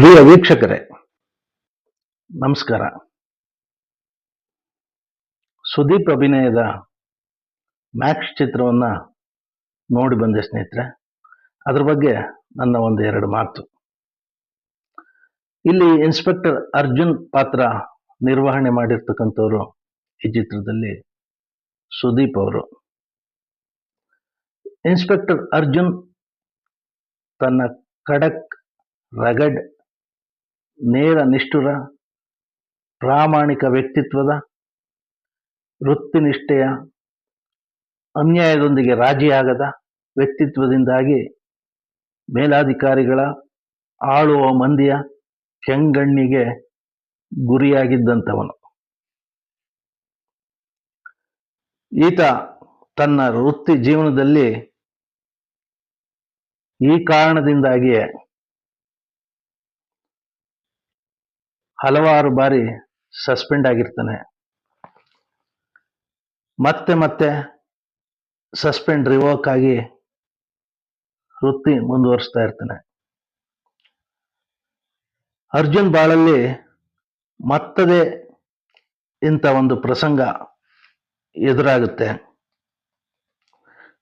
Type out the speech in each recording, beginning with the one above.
ಪ್ರಿಯ ವೀಕ್ಷಕರೇ, ನಮಸ್ಕಾರ. ಸುದೀಪ್ ಅಭಿನಯದ ಮ್ಯಾಕ್ಸ್ ಚಿತ್ರವನ್ನ ನೋಡಿ ಬಂದೆ ಸ್ನೇಹಿತರೆ. ಅದ್ರ ಬಗ್ಗೆ ನನ್ನ ಒಂದು ಎರಡು ಮಾತು. ಇಲ್ಲಿ ಇನ್ಸ್ಪೆಕ್ಟರ್ ಅರ್ಜುನ್ ಪಾತ್ರ ನಿರ್ವಹಣೆ ಮಾಡಿರ್ತಕ್ಕಂಥವ್ರು ಈ ಚಿತ್ರದಲ್ಲಿ ಸುದೀಪ್ ಅವರು. ಇನ್ಸ್ಪೆಕ್ಟರ್ ಅರ್ಜುನ್ ತನ್ನ ಖಡಕ್ ರಗಡ್ ನೇರ ನಿಷ್ಠುರ, ಪ್ರಾಮಾಣಿಕ ವ್ಯಕ್ತಿತ್ವದ, ವೃತ್ತಿನಿಷ್ಠೆಯ, ಅನ್ಯಾಯದೊಂದಿಗೆ ರಾಜಿಯಾಗದ ವ್ಯಕ್ತಿತ್ವದಿಂದಾಗಿ ಮೇಲಾಧಿಕಾರಿಗಳ ಆಳುವ ಮಂದಿಯ ಕೆಂಗಣ್ಣಿಗೆ ಗುರಿಯಾಗಿದ್ದಂಥವನು. ಈತ ತನ್ನ ವೃತ್ತಿ ಜೀವನದಲ್ಲಿ ಈ ಕಾರಣದಿಂದಾಗಿಯೇ ಹಲವಾರು ಬಾರಿ ಸಸ್ಪೆಂಡ್ ಆಗಿರ್ತಾನೆ. ಮತ್ತೆ ಮತ್ತೆ ಸಸ್ಪೆಂಡ್ ರಿವೋಕ್ ಆಗಿ ವೃತ್ತಿ ಮುಂದುವರಿಸ್ತಾ ಇರ್ತಾನೆ. ಅರ್ಜುನ್ ಬಾಳಲ್ಲಿ ಮತ್ತದೇ ಇಂಥ ಒಂದು ಪ್ರಸಂಗ ಎದುರಾಗುತ್ತೆ.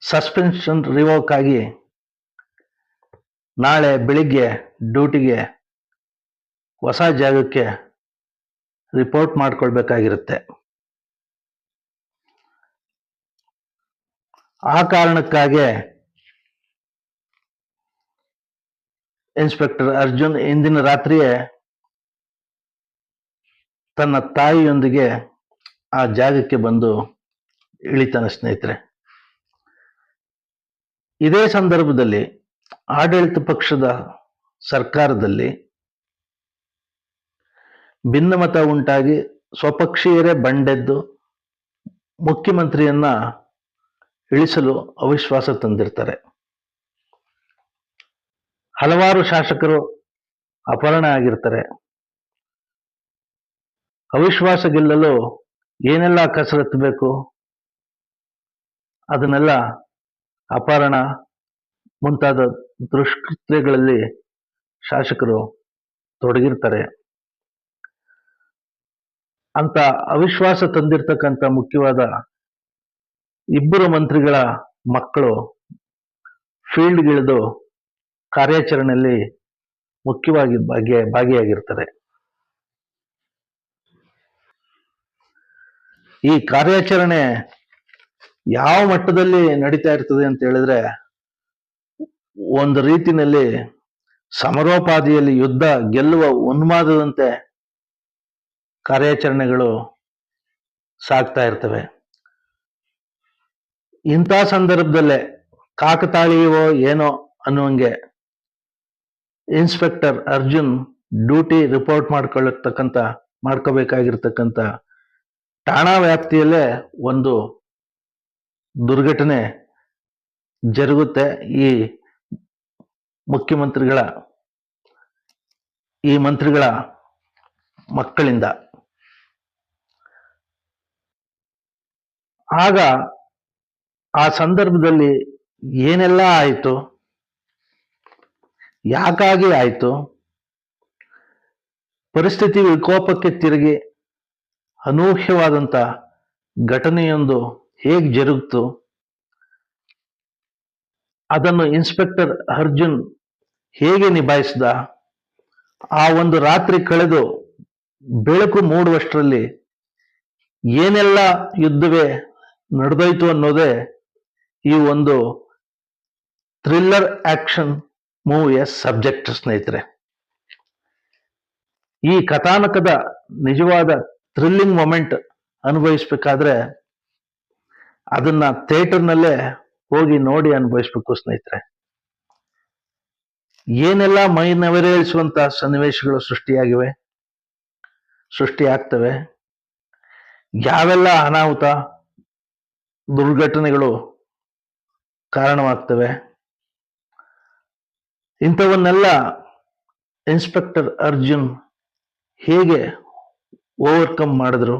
ಸಸ್ಪೆನ್ಷನ್ ರಿವೋಕ್ ಆಗಿ ನಾಳೆ ಬೆಳಿಗ್ಗೆ ಡ್ಯೂಟಿಗೆ ಹೊಸ ಜಾಗಕ್ಕೆ ರಿಪೋರ್ಟ್ ಮಾಡ್ಕೊಳ್ಬೇಕಾಗಿರುತ್ತೆ. ಆ ಕಾರಣಕ್ಕಾಗಿ ಇನ್ಸ್ಪೆಕ್ಟರ್ ಅರ್ಜುನ್ ಇಂದಿನ ರಾತ್ರಿಯೇ ತನ್ನ ತಾಯಿಯೊಂದಿಗೆ ಆ ಜಾಗಕ್ಕೆ ಬಂದು ಇಳಿತನ ಸ್ನೇಹಿತರೆ. ಇದೇ ಸಂದರ್ಭದಲ್ಲಿ ಆಡಳಿತ ಪಕ್ಷದ ಸರ್ಕಾರದಲ್ಲಿ ಭಿನ್ನಮತ ಉಂಟಾಗಿ ಸ್ವಪಕ್ಷೀಯರೇ ಬಂಡೆದ್ದು ಮುಖ್ಯಮಂತ್ರಿಯನ್ನ ಇಳಿಸಲು ಅವಿಶ್ವಾಸ ತಂದಿರ್ತಾರೆ. ಹಲವಾರು ಶಾಸಕರು ಅಪಹರಣ ಆಗಿರ್ತಾರೆ. ಅವಿಶ್ವಾಸ ಗೆಲ್ಲಲು ಏನೆಲ್ಲ ಕಸರತ್ತು ಬೇಕು? ಅದನ್ನೆಲ್ಲ ಅಪಹರಣ ಮುಂತಾದ ದುಷ್ಕೃತ್ಯಗಳಲ್ಲಿ ಶಾಸಕರು ತೊಡಗಿರ್ತಾರೆ. ಅಂತ ಅವಿಶ್ವಾಸ ತಂದಿರ್ತಕ್ಕಂಥ ಮುಖ್ಯವಾದ ಇಬ್ಬರು ಮಂತ್ರಿಗಳ ಮಕ್ಕಳು ಫೀಲ್ಡ್ಗಿಳಿದು ಕಾರ್ಯಾಚರಣೆಯಲ್ಲಿ ಮುಖ್ಯವಾಗಿ ಭಾಗಿ, ಭಾಗಿಯಾಗಿರ್ತಾರೆ. ಈ ಕಾರ್ಯಾಚರಣೆ ಯಾವ ಮಟ್ಟದಲ್ಲಿ ನಡೀತಾ ಇರ್ತದೆ ಅಂತ ಹೇಳಿದ್ರೆ, ಒಂದು ರೀತಿನಲ್ಲಿ ಸಮರೋಪಾದಿಯಲ್ಲಿ ಯುದ್ಧ ಗೆಲ್ಲುವ ಉನ್ಮಾದದಂತೆ ಕಾರ್ಯಾಚರಣೆಗಳು ಸಾಗ್ತಾ ಇರ್ತವೆ. ಇಂಥ ಸಂದರ್ಭದಲ್ಲೇ ಕಾಕತಾಳೀಯವೋ ಏನೋ ಅನ್ನುವಂಗೆ ಇನ್ಸ್ಪೆಕ್ಟರ್ ಅರ್ಜುನ್ ಡ್ಯೂಟಿ ರಿಪೋರ್ಟ್ ಮಾಡ್ಕೊಳ್ಳತಕ್ಕಂಥ, ಮಾಡ್ಕೋಬೇಕಾಗಿರ್ತಕ್ಕಂಥ ಠಾಣಾ ವ್ಯಾಪ್ತಿಯಲ್ಲೇ ಒಂದು ದುರ್ಘಟನೆ ಜರುಗುತ್ತೆ. ಈ ಮುಖ್ಯಮಂತ್ರಿಗಳ, ಈ ಮಂತ್ರಿಗಳ ಮಕ್ಕಳಿಂದ. ಆಗ ಆ ಸಂದರ್ಭದಲ್ಲಿ ಏನೆಲ್ಲ ಆಯಿತು? ಯಾಕಾಗಿ ಆಯಿತು? ಪರಿಸ್ಥಿತಿ ವಿಕೋಪಕ್ಕೆ ತಿರುಗಿ ಅನೂಹ್ಯವಾದಂಥ ಘಟನೆಯೊಂದು ಹೇಗೆ ಜರುಗಿತು? ಅದನ್ನು ಇನ್ಸ್ಪೆಕ್ಟರ್ ಅರ್ಜುನ್ ಹೇಗೆ ನಿಭಾಯಿಸಿದ? ಆ ಒಂದು ರಾತ್ರಿ ಕಳೆದು ಬೆಳಕು ಮೂಡುವಷ್ಟರಲ್ಲಿ ಏನೆಲ್ಲ ಯುದ್ಧವೇ ನಡೆದೋಯ್ತು ಅನ್ನೋದೇ ಈ ಒಂದು ಥ್ರಿಲ್ಲರ್ ಆಕ್ಷನ್ ಮೂವಿಯ ಸಬ್ಜೆಕ್ಟ್ ಸ್ನೇಹಿತರೆ. ಈ ಕಥಾನಕದ ನಿಜವಾದ ಥ್ರಿಲ್ಲಿಂಗ್ ಮೊಮೆಂಟ್ ಅನುಭವಿಸ್ಬೇಕಾದ್ರೆ ಅದನ್ನ ಥಿಯೇಟರ್ನಲ್ಲೇ ಹೋಗಿ ನೋಡಿ ಅನುಭವಿಸ್ಬೇಕು ಸ್ನೇಹಿತರೆ. ಏನೆಲ್ಲ ಮೈ ನವರೇಳಿಸುವಂತ ಸನ್ನಿವೇಶಗಳು ಸೃಷ್ಟಿಯಾಗಿವೆ? ಸೃಷ್ಟಿಯಾಗ್ತವೆ. ಯಾವೆಲ್ಲ ಅನಾಹುತ? ದುರ್ಘಟನೆಗಳು ಕಾರಣವಾಗ್ತವೆ. ಇಂಥವನ್ನೆಲ್ಲ ಇನ್ಸ್ಪೆಕ್ಟರ್ ಅರ್ಜುನ್ ಹೇಗೆ ಓವರ್ಕಮ್ ಮಾಡಿದ್ರು?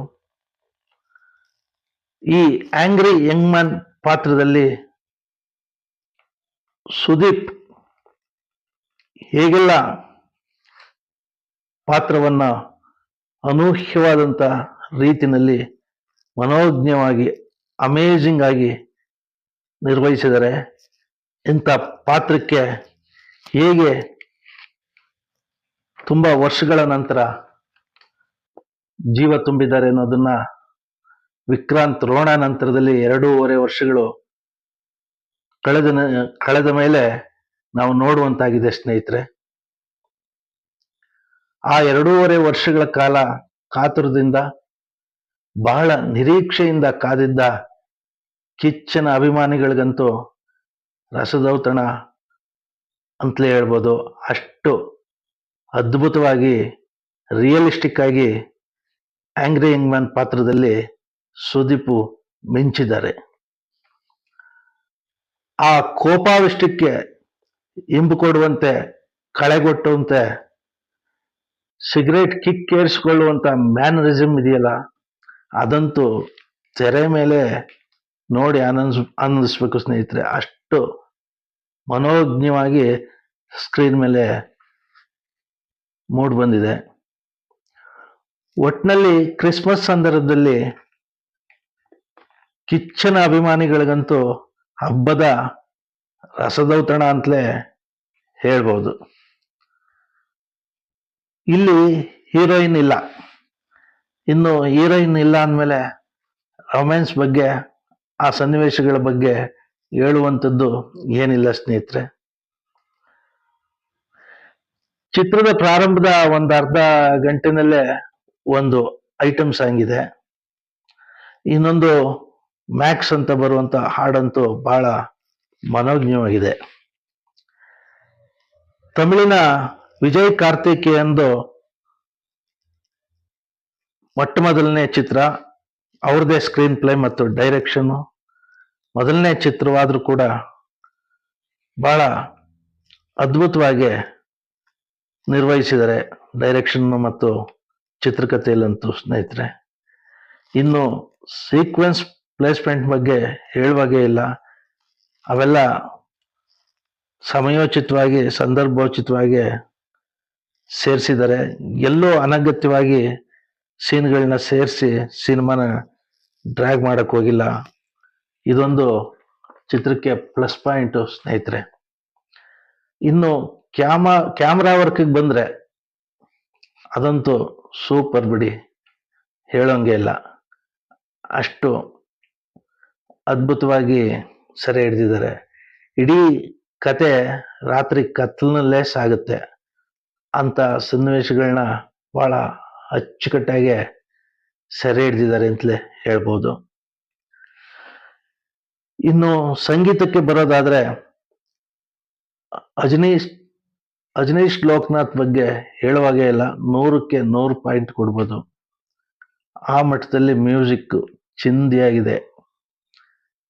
ಈ ಆಂಗ್ರಿ ಯಂಗ್ ಮ್ಯಾನ್ ಪಾತ್ರದಲ್ಲಿ ಸುದೀಪ್ ಹೇಗೆಲ್ಲ ಪಾತ್ರವನ್ನ ಅನೂಹ್ಯವಾದಂಥ ರೀತಿನಲ್ಲಿ ಮನೋಜ್ಞವಾಗಿ ಅಮೇಜಿಂಗ್ ಆಗಿ ನಿರ್ವಹಿಸಿದರೆ ಇಂಥ ಪಾತ್ರಕ್ಕೆ ಹೇಗೆ ತುಂಬ ವರ್ಷಗಳ ನಂತರ ಜೀವ ತುಂಬಿದ್ದಾರೆ ಅನ್ನೋದನ್ನ ವಿಕ್ರಾಂತ್ ರೋಣ ನಂತರದಲ್ಲಿ ಎರಡೂವರೆ ವರ್ಷಗಳು ಕಳೆದ ಕಳೆದ ಮೇಲೆ ನಾವು ನೋಡುವಂತಾಗಿದೆ ಸ್ನೇಹಿತರೆ. ಆ ಎರಡೂವರೆ ವರ್ಷಗಳ ಕಾಲ ಕಾತುರದಿಂದ ಬಹಳ ನಿರೀಕ್ಷೆಯಿಂದ ಕಾದಿದ್ದ ಕಿಚ್ಚನ ಅಭಿಮಾನಿಗಳಿಗಂತೂ ರಸದೌತಣ ಅಂತಲೇ ಹೇಳ್ಬೋದು. ಅಷ್ಟು ಅದ್ಭುತವಾಗಿ ರಿಯಲಿಸ್ಟಿಕ್ ಆಗಿ ಆಂಗ್ರಿ ಯಂಗ್ ಮ್ಯಾನ್ ಪಾತ್ರದಲ್ಲಿ ಸುದೀಪು ಮಿಂಚಿದ್ದಾರೆ. ಆ ಕೋಪಾವಿಷ್ಟಕ್ಕೆ ಇಂಬು ಕೊಡುವಂತೆ, ಕಳೆಗೊಟ್ಟುವಂತೆ ಸಿಗರೇಟ್ ಕಿಕ್ ಏರಿಸಿಕೊಳ್ಳುವಂತ ಮ್ಯಾನರಿಸಮ್ ಇದೆಯಲ್ಲ ಅದಂತೂ ತೆರೆ ಮೇಲೆ ನೋಡಿ ಆನಂದ ಆನಂದಿಸ್ಬೇಕು ಸ್ನೇಹಿತರೆ. ಅಷ್ಟು ಮನೋಜ್ಞವಾಗಿ ಸ್ಕ್ರೀನ್ ಮೇಲೆ ಮೂಡ್ ಬಂದಿದೆ. ಒಟ್ನಲ್ಲಿ ಕ್ರಿಸ್ಮಸ್ ಸಂದರ್ಭದಲ್ಲಿ ಕಿಚ್ಚನ ಅಭಿಮಾನಿಗಳಿಗಂತೂ ಹಬ್ಬದ ರಸದೌತಣ ಅಂತಲೇ ಹೇಳ್ಬೋದು. ಇಲ್ಲಿ ಹೀರೋಯಿನ್ ಇಲ್ಲ. ಇನ್ನು ಹೀರೋಯಿನ್ ಇಲ್ಲ ಅಂದಮೇಲೆ ರೊಮ್ಯಾನ್ಸ್ ಬಗ್ಗೆ, ಆ ಸನ್ನಿವೇಶಗಳ ಬಗ್ಗೆ ಹೇಳುವಂಥದ್ದು ಏನಿಲ್ಲ ಸ್ನೇಹಿತರೆ. ಚಿತ್ರದ ಪ್ರಾರಂಭದ ಒಂದು ಅರ್ಧ ಗಂಟೆನಲ್ಲೇ ಒಂದು ಐಟಮ್ ಸಾಂಗ್ ಇದೆ. ಇನ್ನೊಂದು ಮ್ಯಾಕ್ಸ್ ಅಂತ ಬರುವಂತ ಹಾಡಂತೂ ಬಹಳ ಮನೋಜ್ಞವಾಗಿದೆ. ತಮಿಳಿನ ವಿಜಯ್ ಕಾರ್ತಿಕೇಯಂದು ಮೊಟ್ಟ ಮೊದಲನೇ ಚಿತ್ರ ಅವ್ರದೇ ಸ್ಕ್ರೀನ್ ಪ್ಲೇ ಮತ್ತು ಡೈರೆಕ್ಷನ್ ಮೊದಲನೇ ಚಿತ್ರವಾದರೂ ಕೂಡ ಬಹಳ ಅದ್ಭುತವಾಗಿ ನಿರ್ವಹಿಸಿದ್ದಾರೆ ಡೈರೆಕ್ಷನ್ ಮತ್ತು ಚಿತ್ರಕಥೆಯಲ್ಲಂತೂ ಸ್ನೇಹಿತರೆ. ಇನ್ನು ಸೀಕ್ವೆನ್ಸ್ ಪ್ಲೇಸ್ಮೆಂಟ್ ಬಗ್ಗೆ ಹೇಳುವಾಗೇ ಇಲ್ಲ. ಅವೆಲ್ಲ ಸಮಯೋಚಿತವಾಗಿ, ಸಂದರ್ಭೋಚಿತವಾಗಿ ಸೇರಿಸಿದ್ದಾರೆ. ಎಲ್ಲೋ ಅನಗತ್ಯವಾಗಿ ಸೀನ್ಗಳನ್ನ ಸೇರಿಸಿ ಸಿನಿಮಾನ ಡ್ರ್ಯಾಗ್ ಮಾಡಕ್ ಹೋಗಿಲ್ಲ. ಇದೊಂದು ಚಿತ್ರಕ್ಕೆ ಪ್ಲಸ್ ಪಾಯಿಂಟ್ ಸ್ನೇಹಿತರೆ. ಇನ್ನು ಕ್ಯಾಮ, ಕ್ಯಾಮ್ರಾ ವರ್ಕಿಗೆ ಬಂದ್ರೆ ಅದಂತೂ ಸೂಪರ್ ಬಿಡಿ. ಹೇಳೋಂಗೆ ಇಲ್ಲ. ಅಷ್ಟು ಅದ್ಭುತವಾಗಿ ಸೆರೆ ಹಿಡ್ದಿದ್ದಾರೆ. ಇಡೀ ಕತೆ ರಾತ್ರಿ ಕತ್ಲಿನಲ್ಲೇ ಸಾಗುತ್ತೆ ಅಂತ ಸನ್ನಿವೇಶಗಳನ್ನ ಬಹಳ ಅಚ್ಚುಕಟ್ಟಾಗಿ ಸೆರೆ ಹಿಡ್ದಿದ್ದಾರೆ ಅಂತಲೇ ಹೇಳ್ಬೋದು. ಇನ್ನು ಸಂಗೀತಕ್ಕೆ ಬರೋದಾದ್ರೆ ಅಜನೀಶ್ ಅಜನೀಶ್ ಲೋಕನಾಥ್ ಬಗ್ಗೆ ಹೇಳುವಾಗೇ ಇಲ್ಲ, ನೂರಕ್ಕೆ ನೂರು ಪಾಯಿಂಟ್ ಕೊಡ್ಬೋದು. ಆ ಮಟ್ಟದಲ್ಲಿ ಮ್ಯೂಸಿಕ್ ಚಿಂದಿಯಾಗಿದೆ.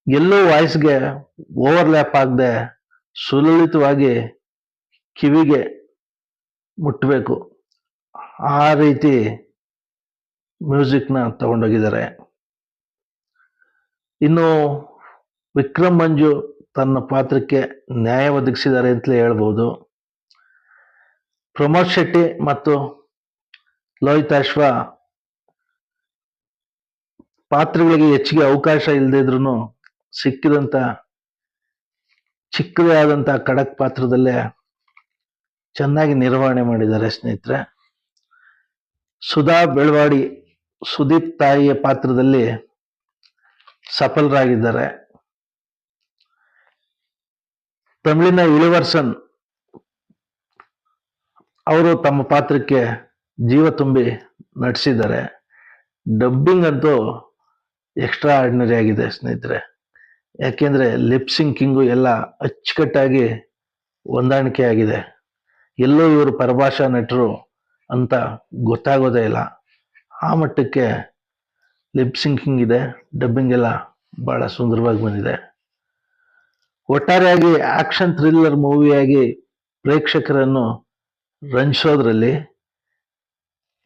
ಎಲ್ಲೋ ವಾಯ್ಸ್ಗೆ ಓವರ್ಲ್ಯಾಪ್ ಆಗದೆ ಸುಲಲಿತವಾಗಿ ಕಿವಿಗೆ ಮುಟ್ಟಬೇಕು ಆ ರೀತಿ ಮ್ಯೂಸಿಕ್ನ ತಗೊಂಡೋಗಿದ್ದಾರೆ. ಇನ್ನು ವಿಕ್ರಮ್ ಮಂಜು ತನ್ನ ಪಾತ್ರಕ್ಕೆ ನ್ಯಾಯ ಒದಗಿಸಿದ್ದಾರೆ ಅಂತಲೇ ಹೇಳ್ಬೋದು. ಪ್ರಮೋದ್ ಶೆಟ್ಟಿ ಮತ್ತು ಲೋಹಿತ್ ಅಶ್ವ ಪಾತ್ರಗಳಿಗೆ ಹೆಚ್ಚಿಗೆ ಅವಕಾಶ ಇಲ್ಲದೇ ಇದ್ರು ಸಿಕ್ಕಿದಂತ, ಚಿಕ್ಕದೇ ಆದಂಥ ಖಡಕ್ ಪಾತ್ರದಲ್ಲೇ ಚೆನ್ನಾಗಿ ನಿರ್ವಹಣೆ ಮಾಡಿದ್ದಾರೆ ಸ್ನೇಹಿತರೆ. ಸುಧಾ ಬೆಳವಾಡಿ ಸುದೀಪ್ ತಾಯಿಯ ಪಾತ್ರದಲ್ಲಿ ಸಫಲರಾಗಿದ್ದಾರೆ. ತಮಿಳಿನ ಇಳುವರ್ಸನ್ ಅವರು ತಮ್ಮ ಪಾತ್ರಕ್ಕೆ ಜೀವ ತುಂಬಿ ನಟಿಸಿದ್ದಾರೆ. ಡಬ್ಬಿಂಗ್ ಅಂತೂ ಎಕ್ಸ್ಟ್ರಾ ಆರ್ಡಿನರಿ ಆಗಿದೆ ಸ್ನೇಹಿತರೆ. ಯಾಕೆಂದ್ರೆ ಲಿಪ್ ಸಿಂಕಿಂಗು ಎಲ್ಲ ಅಚ್ಚುಕಟ್ಟಾಗಿ ಹೊಂದಾಣಿಕೆ ಆಗಿದೆ ಎಲ್ಲೋ ಇವರು ಪರಭಾಷಾ ನಟರು ಅಂತ ಗೊತ್ತಾಗೋದೇ ಇಲ್ಲ. ಆ ಮಟ್ಟಕ್ಕೆ ಲಿಪ್ ಸಿಂಕಿಂಗ್ ಇದೆ. ಡಬ್ಬಿಂಗ್ ಎಲ್ಲ ಬಹಳ ಸುಂದರವಾಗಿ ಬಂದಿದೆ. ಒಟ್ಟಾರೆಯಾಗಿ ಆಕ್ಷನ್ ಥ್ರಿಲ್ಲರ್ ಮೂವಿಯಾಗಿ ಪ್ರೇಕ್ಷಕರನ್ನು ರಂಜಿಸೋದ್ರಲ್ಲಿ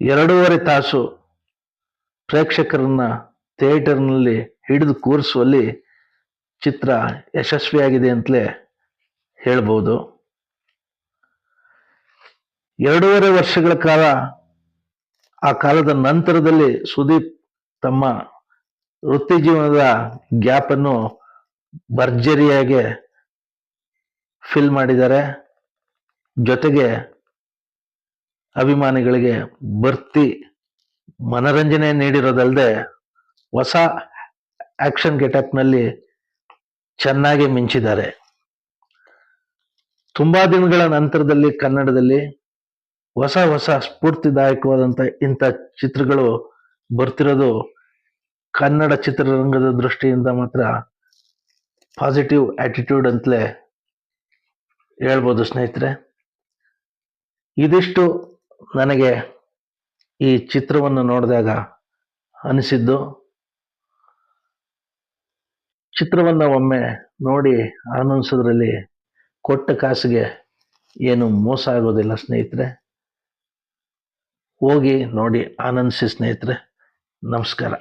ಎರಡೂವರೆ ತಾಸು ಪ್ರೇಕ್ಷಕರನ್ನ ಥಿಯೇಟರ್ನಲ್ಲಿ ಹಿಡಿದು ಕೂರಿಸುವಲ್ಲಿ ಚಿತ್ರ ಯಶಸ್ವಿಯಾಗಿದೆ ಅಂತಲೇ ಹೇಳ್ಬೋದು. ಎರಡೂವರೆ ವರ್ಷಗಳ ಕಾಲ, ಆ ಕಾಲದ ನಂತರದಲ್ಲಿ ಸುದೀಪ್ ತಮ್ಮ ವೃತ್ತಿ ಜೀವನದ ಗ್ಯಾಪ್ ಅನ್ನು ಭರ್ಜರಿಯಾಗಿ ಫಿಲ್ ಮಾಡಿದ್ದಾರೆ. ಜೊತೆಗೆ ಅಭಿಮಾನಿಗಳಿಗೆ ಬರ್ತಿ ಮನರಂಜನೆ ನೀಡಿರೋದಲ್ಲದೆ ಹೊಸ ಆಕ್ಷನ್ ಗೆಟಪ್ನಲ್ಲಿ ಚೆನ್ನಾಗಿ ಮಿಂಚಿದ್ದಾರೆ. ತುಂಬಾ ದಿನಗಳ ನಂತರದಲ್ಲಿ ಕನ್ನಡದಲ್ಲಿ ಹೊಸ ಹೊಸ ಸ್ಫೂರ್ತಿದಾಯಕವಾದಂತ ಇಂಥ ಚಿತ್ರಗಳು ಬರ್ತಿರೋದು ಕನ್ನಡ ಚಿತ್ರರಂಗದ ದೃಷ್ಟಿಯಿಂದ ಮಾತ್ರ ಪಾಸಿಟಿವ್ ಆಟಿಟ್ಯೂಡ್ ಅಂತಲೇ ಹೇಳ್ಬೋದು ಸ್ನೇಹಿತರೆ. ಇದಿಷ್ಟು ನನಗೆ ಈ ಚಿತ್ರವನ್ನು ನೋಡಿದಾಗ ಅನಿಸಿದ್ದು. ಚಿತ್ರವನ್ನು ಒಮ್ಮೆ ನೋಡಿ ಆನಂದಿಸೋದ್ರಲ್ಲಿ ಕೊಟ್ಟ ಕಾಸಿಗೆ ಏನು ಮೋಸ ಆಗೋದಿಲ್ಲ ಸ್ನೇಹಿತರೆ. ಹೋಗಿ ನೋಡಿ ಆನಂದಿಸಿ ಸ್ನೇಹಿತರೆ ನಮಸ್ಕಾರ.